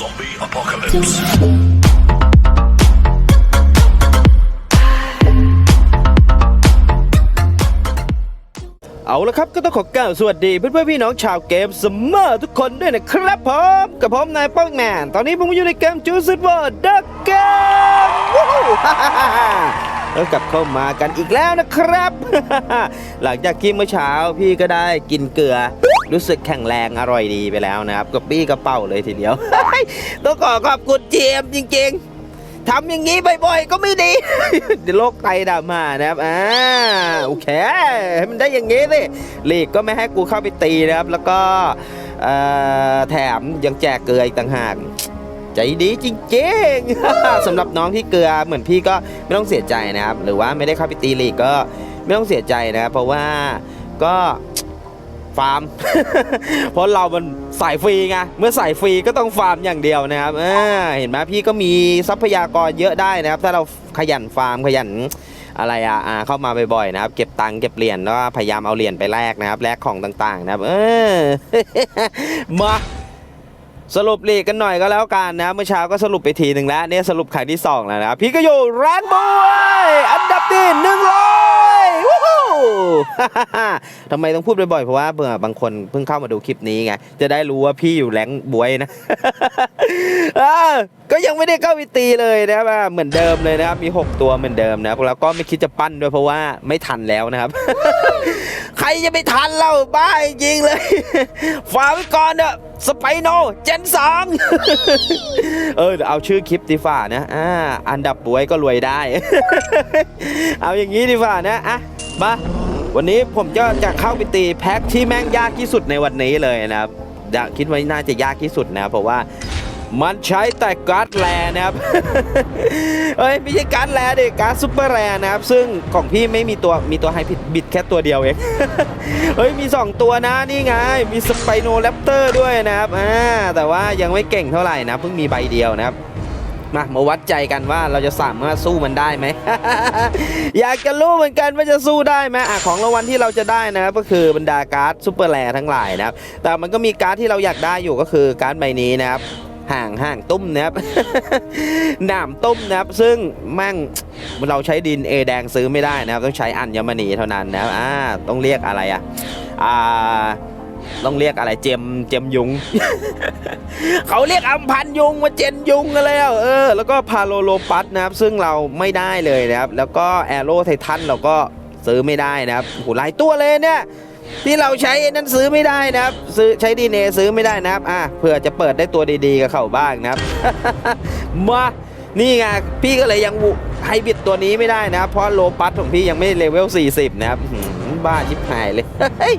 Zombie apocalypse. เอาละครับก็ต้องขอกล่าวสวัสดีเพื่อนๆพี่น้องชาวเกมสมเมอร์ทุกคนด้วยนะครับผมกับผมนายป้องแมนตอนนี้ผมอยู่ในเกมจูซิเวอร์ดักเกมว้าวแล้วกลับเข้ามากันอีกแล้วนะครับ หลังจากที่เมื่อเช้าพี่ก็ได้กินเกลือ รู้สึกแข็งแรงอร่อยดีไปแล้วนะครับกระปี้กระเป๋าเลยทีเดียวต้องขอขอบคุณเจมจริง ๆทำอย่างนี้บ่อยๆก็ไม่ดีเดี๋ยวโรคไตดำมานะครับอ่าโอเคให้มันได้อย่างนี้สิลีกก็ไม่ให้กูเข้าไปตีนะครับ แล้วก็แถมยังแจกเกลืออีกต่างหากใจดีจริงๆสำหรับน้องที่เกลือเหมือนพี่ก็ไม่ต้องเสียใจนะครับ หรือว่าไม่ได้เข้าไปตีลีกก็ไม่ต้องเสียใจนะครับเพราะว่าก็ ฟาร์ม เพราะเรามันสายฟรีไง เมื่อสายฟรีก็ต้องฟาร์มอย่างเดียวนะครับอ่าเห็นไหมพี่ก็มีทรัพยากรเยอะได้นะครับ ถ้าเราขยันฟาร์มขยันอะไรอะอ่าเข้ามาบ่อยๆนะครับ เก็บตังค์เก็บเหรียญแล้วพยายามเอาเหรียญไปแลกนะครับแลกของต่างๆ นะครับ เออมาสรุปลีกกันหน่อยก็แล้วกันนะ เมื่อเช้าก็สรุปไปทีหนึ่งแล้วเนี่ยสรุปครั้งที่สองแล้วนะครับพี่ก็อยู่แรงบวยอันดับที่หนึ่งร้อย วู้ฮู้ทำไมต้องพูดบ่อยๆ เพราะว่าเบื่อบางคนเพิ่งเข้ามาดูคลิปนี้ไง จะได้รู้ว่าพี่อยู่แรงบวยนะก็ยังไม่ได้เข้าไปตีเลยนะครับเหมือนเดิมเลยนะครับ มี 6 ตัวเหมือนเดิมนะแล้วก็ไม่คิดจะปั้นด้วยเพราะว่าไม่ทันแล้วนะครับ ใครจะไปทันเราบ้าจริงเลยฝากไว้ก่อนเถอะ สไปโนเจนสองเออเดี๋ยวเอาชื่อคลิปดีฝ่านะอ่าอันดับบวยก็รวยได้ เอาอย่างนี้ดีฝ่านะอะมาวันนี้ผมจะจะเข้าไปตีแพ็คที่แม่งยากที่สุดในวันนี้เลยนะครับคิดว่าน่าจะยากที่สุดนะ เพราะว่า มันใช้แต่การ์ดแลนะครับ เอ้ยไม่ใช่การ์ดแลดิการ์ดซุปเปอร์แลนะครับ ซึ่งของพี่ไม่มีตัวมีตัวไฮพิดบิดแค่ตัวเดียวเอง เฮ้ยมี 2 ตัวนะนี่ไง มีสไปโนแรปเตอร์ด้วยนะครับอ่าแต่ว่ายังไม่เก่งเท่าไหร่นะเพิ่งมีใบเดียวนะครับมามาวัดใจกันว่าเราจะสามารถสู้มันได้ไหม อยากจะรู้เหมือนกันว่าจะสู้ได้ไหมอะของรางวัลที่เราจะได้นะครับก็คือบรรดาการ์ดซูเปอร์แรทั้งหลายนะครับ แต่มันก็มีการ์ดที่เราอยากได้อยู่ก็คือการ์ดใบนี้นะครับ ห่างห่างตุ้มนะครับ หนามตุ้มนะครับ ซึ่งแม่งเราใช้ดินเอแดงซื้อไม่ได้นะครับ ต้องใช้อัญมณีเท่านั้นนะครับอ่าต้องเรียกอะไรอะอ่าต้องเรียกอะไรเจมเจมยุง เขาเรียกอัมพันยุงมาเจนยุงกันแล้วเออแล้วก็พาโลโลปัสนะครับ ซึ่งเราไม่ได้เลยนะครับ แล้วก็แอโรไททันเราก็ซื้อไม่ได้นะครับโหหลายตัวเลยเนี่ย ที่เราใช้นั้นซื้อไม่ได้นะครับ ซื้อใช้ดีเนซื้อไม่ได้นะครับอะเผื่อจะเปิดได้ตัวดีๆกับเขาบ้างนะครับ มานี่ไงพี่ก็เลยยังไฮบิดตัวนี้ไม่ได้นะครับ เพราะโลปัสของพี่ยังไม่เลเวล 40 นะครับบ้าชิบหายเลยเฮ้ย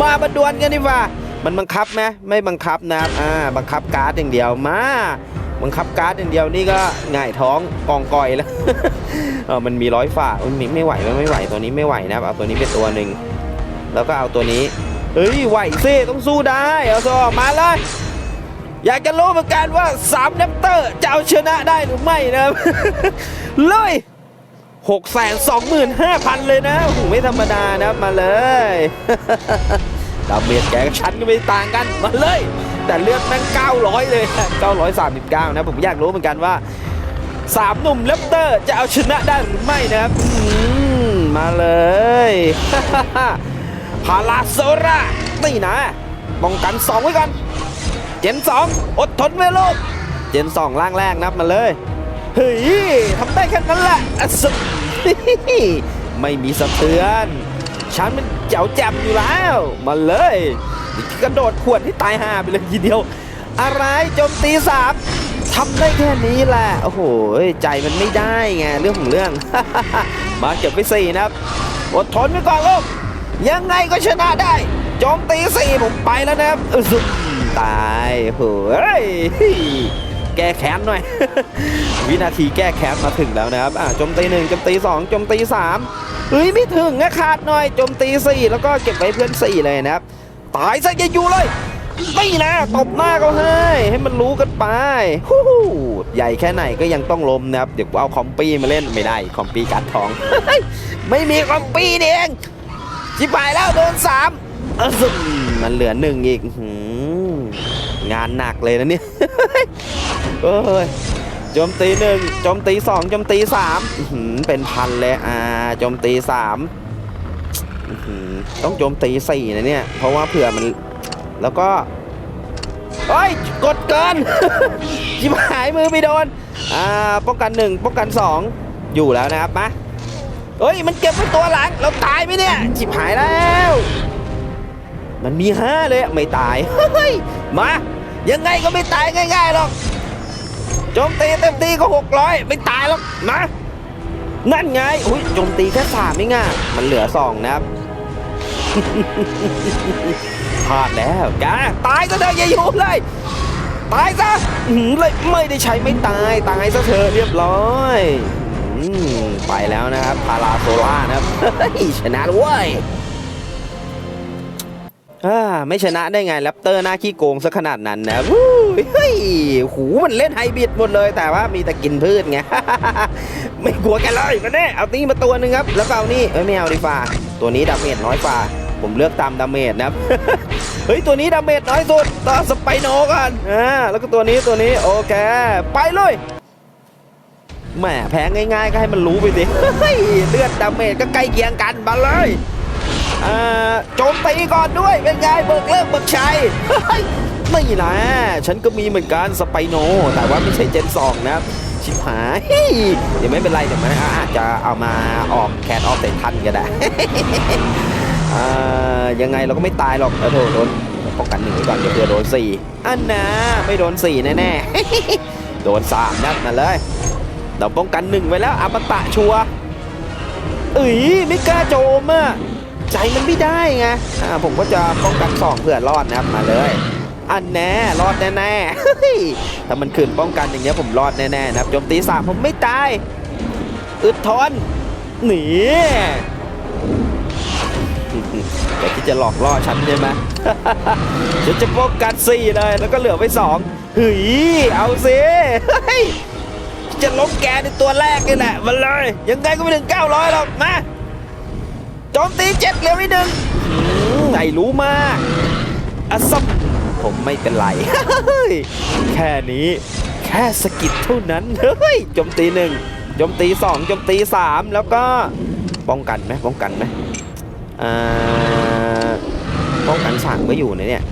มาบัดวลกันดีกว่ามันบังคับไหมไม่บังคับนะครับอ่าบังคับการ์ดอย่างเดียวมาบังคับการ์ดอย่างเดียวนี่ก็ง่ายท้องกองกอยแล้วเออมันมีร้อยฝ่าอุ๊ยไม่ไหวไม่ไม่ไหวตัวนี้ไม่ไหวนะครับเอาตัวนี้เป็นตัวหนึ่ง แล้วก็เอาตัวนี้เฮ้ยไหวซิต้องสู้ได้เอาซอมาเลยอยากจะรู้เหมือนกันว่า3เนปเตอร์จะเอาชนะได้หรือไม่นะครับเลยหกแสนสองหมื่นห้าพันเลยนะโอ้โหไม่ธรรมดานะมาเลยดาเมจแกกับฉันก็ไม่ต่างกันมาเลย แต่เลือดแม่ง900 เลย 939 นะ ผมอยากรู้เหมือนกันว่าสามหนุ่มเลปเตอร์จะเอาชนะได้หรือไม่นะครับมมาเลย พาราโซรานี่นะป้องกัน 2 ไว้ก่อน เจน 2 อดทนไว้ลูกเจน 2 ล่างแรกนับมาเลย เฮ้ยทำได้แค่นั้นแหละอะสุดไม่มีสะเทือน ฉันมันเจ๋วแจ่มอยู่แล้ว มาเลยกระโดดขวดให้ตายห่าไปเลยทีเดียว อะไรโจมตีสามทำได้แค่นี้แหละ โอ้โห ใจมันไม่ได้ไง เรื่องของเรื่อง มาเก็บไปสี่นะครับ อดทนไว้ก่อนลูก ยังไงก็ชนะได้โจมตีสี่ผมไปแล้วนะครับตายโอ้ยแก้แค้นหน่อย วินาทีแก้แค้นมาถึงแล้วนะครับอะโจมตีหนึ่งโจมตีสองโจมตีสามเฮ้ยไม่ถึงนะขาดหน่อยโจมตีสี่แล้วก็เก็บไว้เพื่อนสี่เลยนะครับตายซะอย่าอยู่เลยไม่นะตบหน้าเขาให้ให้มันรู้กันไปฮู้ใหญ่แค่ไหนก็ยังต้องล้มนะครับเดี๋ยวเอาคอมปี้มาเล่นไม่ได้คอมปี้กัดทอง ไม่มีคอมปี้เอง ชิบหายแล้วโดนสามซึมมันเหลือหนึ่งอีกงานหนักเลยนะเนี่ยเอ้ยโจมตีหนึ่งโจมตีสองโจมตีสามเป็นพันเลยอ่าโจมตีสามต้องโจมตีสี่นะเนี่ย เพราะว่าเผื่อมัน แล้วก็เฮ้ย กดเกินจิบหายมือไปโดน อ่า ป้องกันหนึ่งป้องกันสองอยู่แล้วนะครับมา เฮ้ย มันเก็บไว้ตัวหลัง เราตายไหมเนี่ย จิบหายแล้ว มันมีห้าเลยไม่ตาย เฮ้ย มา ยังไงก็ไม่ตายง่ายๆหรอก โจมตีเต็มตีก็หกร้อยไม่ตายหรอกมานั่นไง อุ้ยโจมตีแค่สามเองอะมันเหลือสองนะครับพลาดแล้วแกตายซะเถอะอย่าอยู่เลย ตายซะอื้อเลยไม่ได้ใช้ไม่ตาย ตายซะเถอะเรียบร้อย ไปแล้วนะครับพาราโซล่านะครับเฮ้ยชนะแล้วเว้ยอ่าไม่ชนะได้ไงแรปเตอร์หน้าขี้โกงซะขนาดนั้นนะวู้ยเฮ้ยหูมันเล่นไฮบิดหมดเลย แต่ว่ามีแต่กินพืชไง ไม่กลัวแกเลยมาเน่เอาตีมาตัวหนึ่งครับ แล้วก็เอานี่เอ้ยไม่เอาดีฟ้าตัวนี้ดาเมจน้อยฟ้าผมเลือกตามดาเมจนะครับ เฮ้ย ตัวนี้ดาเมจน้อยสุดต่อสไปโนกันอ่าแล้วก็ตัวนี้ตัวนี้โอเค ไปเลย แหมแพ้ง่ายๆ ก็ให้มันรู้ไปสิเลือดดาเมจก็ใกล้เคียงกันมาเลยโจมตีก่อนด้วย เป็นไงเบิกเลิกเบิกชัยไม่นะฉันก็มีเหมือนกันสไปโน แต่ว่าไม่ใช่เจนสองนะชิบหายเดี๋ยวไม่เป็นไรเดี๋ยวมันอาจจะเอามาออกแคนออฟเตทันก็ได้ยังไงเราก็ไม่ตายหรอกเออโถโดนป้องกันหนึ่งก่อนเดี๋ยวเผื่อโดนสี่อันนะไม่โดนสี่แน่ๆโดนสามนัดมาเลย เราป้องกันหนึ่งไว้แล้วอมตะชัวเอ้ยไม่กล้าโจมอะใจมันไม่ได้ไงอ่าผมก็จะป้องกันสองเผื่อรอดนะครับมาเลยอันแน่รอดแน่ๆเฮ้ยถ้ามันขืนป้องกันอย่างเงี้ยผมรอดแน่ๆนะครับโจมตีสามผมไม่ตายอึดทนหนีแต่ที่จะหลอกล่อฉันใช่ไหมฉันจะป้องกันสี่เลยแล้วก็เหลือไว้สองเฮ้ยเอาสิเฮ้ย จะล้มแกในตัวแรกนี่แหละมาเลย ยังไงก็ไม่ถึง 900 หรอก มาโจมตีเจ็ดเหลือไว้หนึ่งอืมไหนรู้มากอะซัมผมไม่เป็นไร แค่นี้ แค่สกิดเท่านั้น เฮ้ยโจมตีหนึ่งโจมตีสองโจมตีสามแล้วก็ป้องกันไหมป้องกันไหมอ่าป้องกันสั่งก็อยู่นะเนี่ย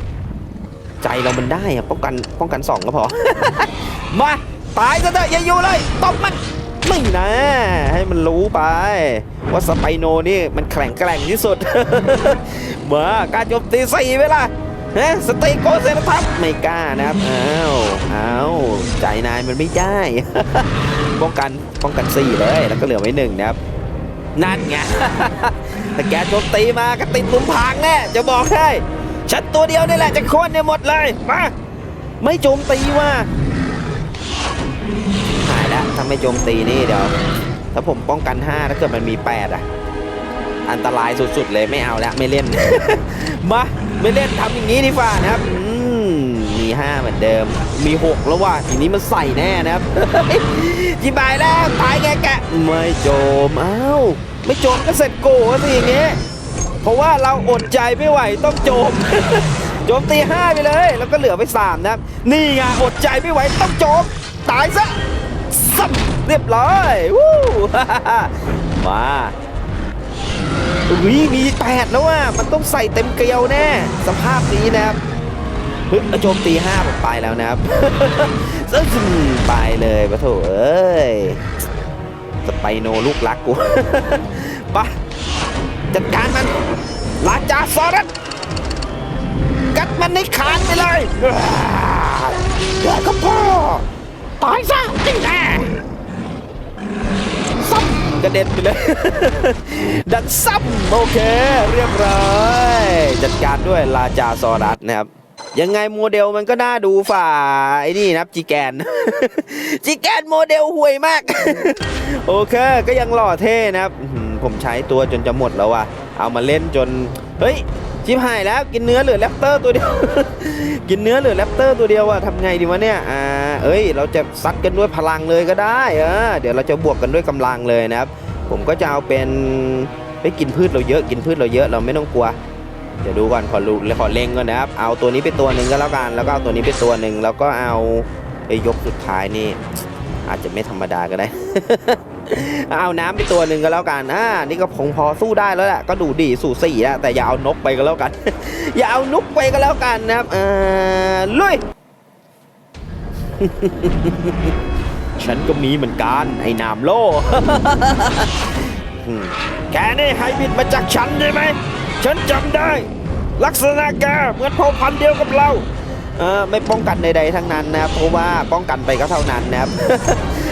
ใจเรามันได้อะป้องกันป้องกันสองก็พอ มา ตายซะเถอะอย่าอยู่เลยตบมันไม่นะให้มันรู้ไป ว่าสไปโนนี่มันแข็งแกร่งที่สุดมาการโจมตีสี่เวลาฮะสติโกเซนทับไม่กล้านะครับอ้าวอ้าวใจนายมันไม่ได้ป้องกันป้องกันสี่เลยแล้วก็เหลือไว้หนึ่งนะครับนั่นไงถ้าแกโจมตีมาก็ติดลุมพรางแน่จะบอกให้ฉันตัวเดียวนี่แหละจะโค่นเนี่ยหมดเลยมาไม่โจมตีว่า แล้วถ้าไม่โจมตีนี่เดี๋ยวถ้าผมป้องกัน 5 ถ้าเกิดมันมี 8 อะ อันตรายสุดๆเลยไม่เอาแล้วไม่เล่น มาไม่เล่นทำอย่างนี้ดีกว่านะครับมี5เหมือนเดิม มี 6 แล้วว่ะทีนี้มันใส่แน่นะครับจีบายแล้วตายแกแกไม่โจมอ้าวไม่โจมก็เสร็จโกสิอย่างเงี้ยเพราะว่าเราอดใจไม่ไหวต้องโจมโจมตีห้าไปเลย แล้วก็เหลือไปสามนะครับ นี่ไงอดใจไม่ไหวต้องโจมตายซะ ซับเรียบร้อยวู้มาอุ้ยมีแปดแล้วอะมันต้องใส่เต็มเกลียวแน่ สภาพนี้นะครับเฮ้ยโจมตีห้าผมไปแล้วนะครับซึ่งไปเลยปะโถเอ้ยสไปโนลูกรักกูไปะจัดการมันลาจาซอรัสกัดมันในคานไปเลยเดี๋ยวก็พ่อตายซะ เด็นไปเลย ดังซ้ำโอเค เรียบร้อย จัดการด้วยลาจาซอรัสนะครับ ยังไงโมเดลมันก็น่าดูฝ่าไอ้นี่นะครับจีแกน จีแกนโมเดลห่วยมาก โอเคก็ยังหล่อเท่นะครับ ผมใช้ตัวจนจะหมดแล้วว่ะ เอามาเล่นจน เฮ้ย ชิบหายแล้วกินเนื้อเหลือแรปเตอร์ตัวเดียว กินเนื้อเหลือแรปเตอร์ตัวเดียวอะทำไงดีวะเนี่ยอ่าเอ้ย เราจะซัดกันด้วยพลังเลยก็ได้เออเดี๋ยวเราจะบวกกันด้วยกำลังเลยนะครับ ผมก็จะเอาเป็นไปกินพืชเราเยอะกินพืชเราเยอะเราไม่ต้องกลัวเดี๋ยวดูก่อนขอรูขอเล็งก่อนนะครับ เอาตัวนี้ไปตัวหนึ่งก็แล้วกัน แล้วก็เอาตัวนี้ไปตัวหนึ่งแล้วก็เอาไอ้ยกสุดท้ายนี่ อาจจะไม่ธรรมดาก็ได้ เอาน้ำไปตัวหนึ่งก็แล้วกันอ่านี่ก็คงพอสู้ได้แล้วแหละ ก็ดูดีสู่สี่แล้วแต่อย่าเอานกไปก็แล้วกัน อย่าเอานกไปก็แล้วกันนะครับเออลุย ฉันก็มีเหมือนกัน ไอ้นามโลอืมแกนี่ไฮบิดมาจากฉันใช่ไหม ฉันจำได้ ลักษณะแกเหมือนเผ่าพันธุ์เดียวกับเรา เออไม่ป้องกันใดๆทั้งนั้นนะครับเพราะว่าป้องกันไปก็เท่านั้นนะครับ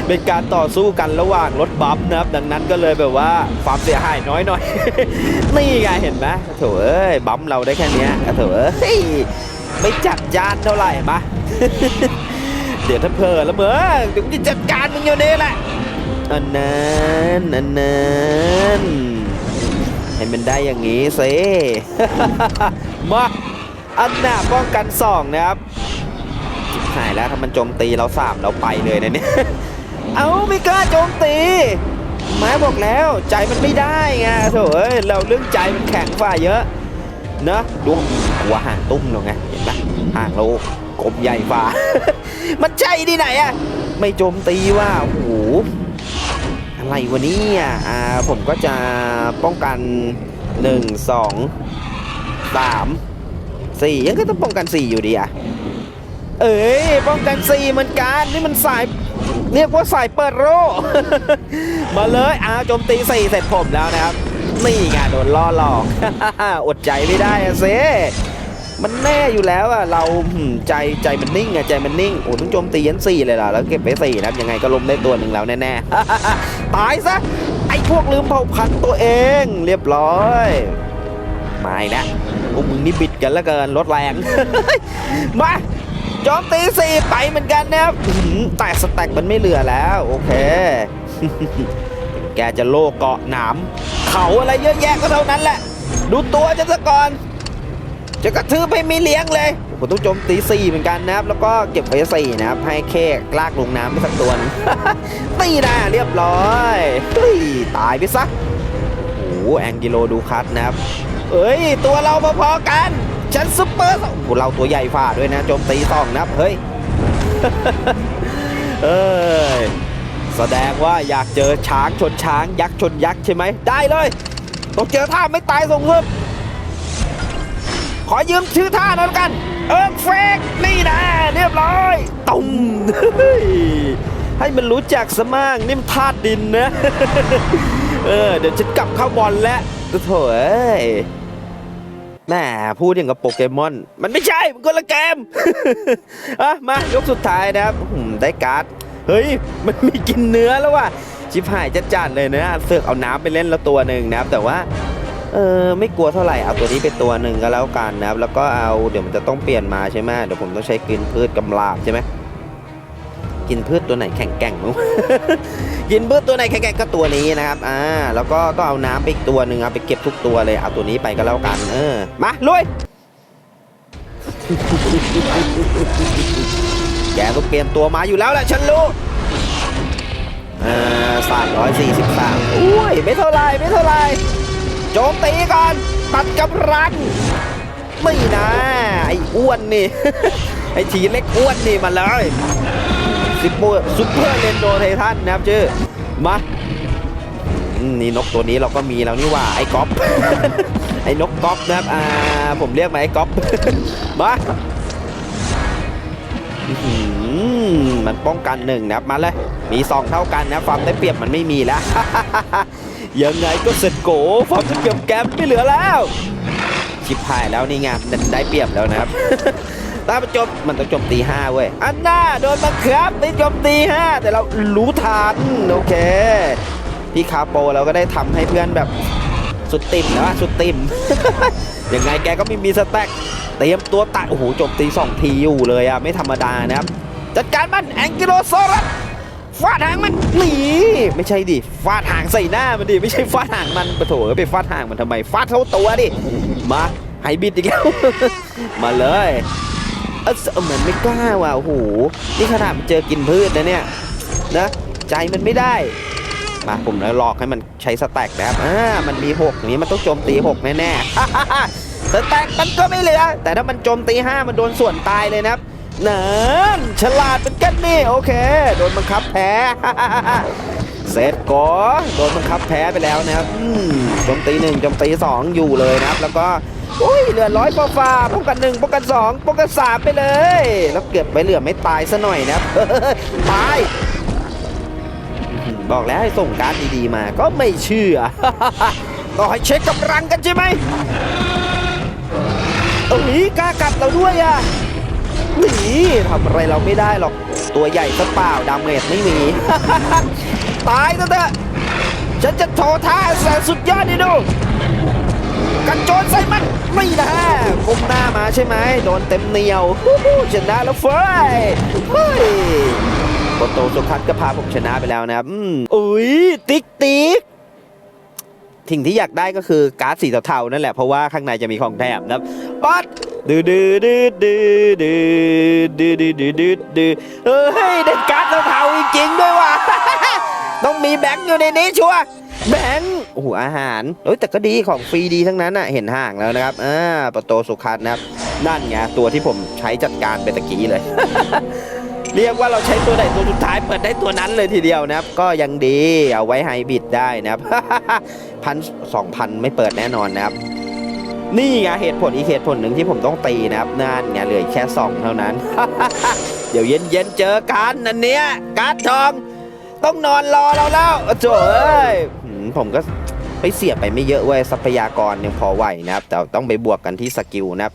เป็นการต่อสู้กันระหว่างรถบัมป์นะครับ ดังนั้นก็เลยแบบว่าความเสียหายน้อยหน่อยนี่ไงเห็นไหมโถเอ้ยบัมป์เราได้แค่นี้โถเอ้ยไม่จัดจานเท่าไหร่ปะเดี๋ยวถ้าเพลอแล้วเมื่อเดี๋ยวกูจะจัดการมึงอยู่นี่แหละอันนั้นอันนั้นให้มันได้อย่างนี้สิมา อันหนาป้องกันสองนะครับจิบหายแล้วถ้ามันโจมตีเราสามเราไปเลยนะเนี่ย เอาไม่กล้าโจมตีหมายบอกแล้วใจมันไม่ได้ไงโถเอ้ยเราเรื่องใจมันแข็งฝ่าเยอะนะดูหัวห่างตุ้มเราไงเห็นปะห่างเรากลมใหญ่ฝ่า มันใจที่ไหนอะไม่โจมตีว่าโอ้โหอะไรวะเนี่ยอ่าผมก็จะป้องกัน 1 2 3 4ยังก็ต้องป้องกัน4อยู่ดีอะเอ้ยป้องกัน4เหมือนกันนี่มันสายเรียกว่าสายเปิดโร่มาเลยอ่าโจมตี4เสร็จผมแล้วนะครับนี่ไงโดนล่อหลอกอดใจไม่ได้อะเซมันแน่อยู่แล้วอะเราใจใจมันนิ่งอะใจมันนิ่งโอ้ต้องโจมตียันสี่เลยล่ะแล้วเก็บไปสี่นะครับยังไงก็ล้มได้ตัวหนึ่งแล้วแน่ๆตายซะไอ้พวกลืมเผ่าพันธุ์ตัวเอง เรียบร้อยไม่นะ พวกมึงนี่บิดกันแล้วเกินรถแรง มาโจมตีสี่ไปเหมือนกันนะครับแต่สแต็กมันไม่เหลือแล้ว โอเค แกจะโลกเกาะหนามเขาอะไรเยอะแยะก็เท่านั้นแหละ ดูตัวจะซะก่อน จะกระทืบให้มีเลี้ยงเลยผมต้องโจมตีสี่เหมือนกันนะครับ แล้วก็เก็บไว้สี่นะครับ ให้เคกลากลงน้ำไปสักตัวนึงตีนะเรียบร้อยเฮ้ยตายไปซะโอ้โหแองกิโลดูคัสนะครับ เอ้ย ตัวเราพอๆกัน ฉันซุปเปอร์เราตัวใหญ่ฝ่าด้วยนะโจมตีสองนะครับเฮ้ยเอ้ยแสดงว่าอยากเจอช้างชนช้างยักษ์ชนยักษ์ใช่ไหมได้เลยต้องเจอท่าไม่ตายส่งเพิ่มขอยืมชื่อท่านแล้วกัน เอิร์กเฟกนี่นะเรียบร้อยตุ้มให้มันรู้จักสมั่งนี่มันธาตุดินนะ เออ เดี๋ยวฉันกลับเข้าบอลแล้วโถ่เอ้ย แหม่พูดอย่างกับโปเกมอน มันไม่ใช่ มันคนละเกม อะ มายกสุดท้ายนะครับได้การ์ด เฮ้ย มันมีกินเนื้อแล้วว่ะ ชิบหายจะจัดเลยนะเสือกเอาน้ำไปเล่นแล้วตัวหนึ่งนะครับ แต่ว่า เออไม่กลัวเท่าไหร่ เอาตัวนี้ไปตัวหนึ่งก็แล้วกันนะครับ แล้วก็เอา เดี๋ยวมันจะต้องเปลี่ยนมาใช่ไหมเดี๋ยวผมต้องใช้กินพืชกำลาบใช่ไหม กินพืชตัวไหนแข็งแกร่งมั้งกินพืชตัวไหนแข็งแกร่งก็ตัวนี้นะครับอ่าแล้วก็ต้องเอาน้ำไปอีกตัวหนึ่งเอาไปเก็บทุกตัวเลยเอาตัวนี้ไปก็แล้วกันเออมาลุยแกต้องเปลี่ยนตัวมาอยู่แล้วแหละฉันรู้เออสามร้อยสี่สิบสามอุ้ยไม่เท่าไรไม่เท่าไรโจมตีก่อนตัดกำลังไม่นะไอ้อ้วนนี่ ไอ้ทีเล็กอ้วนนี่มาเลย ซิปเปอร์ซุปเปอร์เลนโดไททันนะครับชื่อมานี่นกตัวนี้เราก็มีแล้วนี่ว่าไอ้ก๊อฟไอ้นกก๊อฟนะครับอ่าผมเรียกมาไอ้ก๊อฟมาอื้อหือมันป้องกันหนึ่งนะครับมาเลยมีสองเท่ากันนะความได้เปรียบมันไม่มีแล้วยังไงก็เสร็จโกความได้เปรียบแกมไม่เหลือแล้วชิบหายแล้วนี่ไงได้เปรียบแล้วนะครับ ตามันจบมันต้องจมตีห้าเว้ยอันหน้าโดนบังคับได้โจมตีห้าแต่เรารู้ทันโอเคพี่คาโปเราก็ได้ทำให้เพื่อนแบบสุดติ่มนะสุดติ่มยังไงแกก็ไม่มีสแต็กเตรียมตัวตัดโอ้โหจมตีสองทีอยู่เลยอะไม่ธรรมดานะครับ จัดการมันแองกิโลโซรัสฟาดหางมันหนีไม่ใช่ดิฟาดหางใส่หน้ามันดิไม่ใช่ฟาดหางมันปะโถไปฟาดหางมันทำไมฟาดเท่าตัวดิมาไฮบิดอีกแล้วมาเลย เออเหมือนไม่กล้าว่ะโอ้โหนี่ขนาดมันเจอกินพืชนะเนี่ยนะใจมันไม่ได้มาผมเลยหลอกให้มันใช้สแต็กนะครับอ่ามันมี6อย่างนี้มันต้องโจมตี6แน่ๆแต่แตกมันก็ไม่เหลือ แต่ถ้ามันโจมตีห้ามันโดนส่วนตายเลยนะครับนั่นฉลาดเป็นกันนี่โอเค โดนบังคับแพ้เซตกอโดนบังคับแพ้ไปแล้วนะครับโจมตีหนึ่งโจมตีสองอยู่เลยนะครับ แล้วก็ อุ้ยเหลือร้อยฟ้าฟ้าป้องกันหนึ่งป้องกันสองป้องกันสามไปเลย แล้วเกือบไปเหลือไม่ตายซะหน่อยนะตายบอกแล้วให้ส่งการดีๆมาก็ไม่เชื่อก็ให้เช็คกำลังกันใช่ไหมตรงนี้กล้ากัดเราด้วยอะหนีทำอะไรเราไม่ได้หรอกตัวใหญ่ซะเปล่าดาเมจไม่มีตายซะเถอะฉันจะโชว์ท่าแสนสุดยอดให้ดูกันโจนใส่มัน ไม่นะก้มหน้ามาใช่ไหมโดนเต็มเหนียวชนะแล้วเฟ้ยเฮ้ยโกโตสุคัตก็พาผมชนะไปแล้วนะครับ อืมอุ้ยติ๊กติ๊กสิ่งที่อยากได้ก็คือการ์ดสีเทาๆนั่นแหละ เพราะว่าข้างในจะมีของแถมนะครับปัดดืดดืดดืดดืดดืดดืดดืดดืดดืดเฮ้ยได้การ์ดเทาๆจริงๆด้วยว่ะต้องมีแบงค์อยู่ในนี้ชัวร์ แบงค์โอ้โหอาหารเอ้ยแต่ก็ดีของฟรีดีทั้งนั้นอะเห็นห่างแล้วนะครับอ่าประตูสุขันนะครับนั่นไงตัวที่ผมใช้จัดการไปตะกี้เลย เรียกว่าเราใช้ตัวไหนตัวสุดท้ายเปิดได้ตัวนั้นเลยทีเดียวนะครับ ก็ยังดีเอาไว้ไฮบิดได้นะครับพันสองพันไม่เปิดแน่นอนนะครับนี่ไงเหตุผลอีกเหตุผลหนึ่งที่ผมต้องตีนะครับนั่นไงเหลือแค่สองเท่านั้น เดี๋ยวเย็นๆเจอกันนันเนี้ยการ์ดทอง ต้องนอนรอเราแล้วโอ้โถเอ้ยผมก็ไปเสียไปไม่เยอะเว้ยทรัพยากรยังพอไหวนะครับ แต่ต้องไปบวกกันที่สกิลนะครับ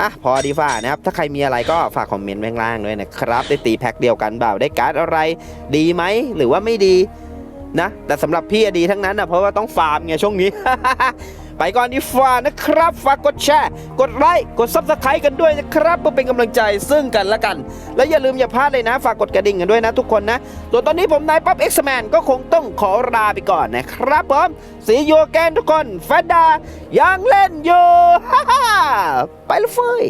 อะพอดีฝ่านะครับ ถ้าใครมีอะไรก็ฝากคอมเมนต์ไว้ข้างล่างด้วยนะครับ ได้ตีแพ็คเดียวกันเปล่าได้การ์ดอะไร ดีไหมหรือว่าไม่ดีนะ แต่สำหรับพี่ดีทั้งนั้นนะเพราะว่าต้องฟาร์มไงช่วงนี้ ไปก่อนดีฟ้านะครับ ฝากกดแชร์ กดไลค์ กดซับสไครต์กันด้วยนะครับเพื่อเป็นกำลังใจซึ่งกันและกัน และอย่าลืมอย่าพลาดเลยนะ ฝากกดกระดิ่งกันด้วยนะทุกคนนะ ส่วนตอนนี้ผมนายป๊อปเอ็กซ์แมนก็คงต้องขอลาไปก่อนนะครับผมสีโยแกนทุกคนแฟนดายังเล่นอยู่ไปเลยเฟย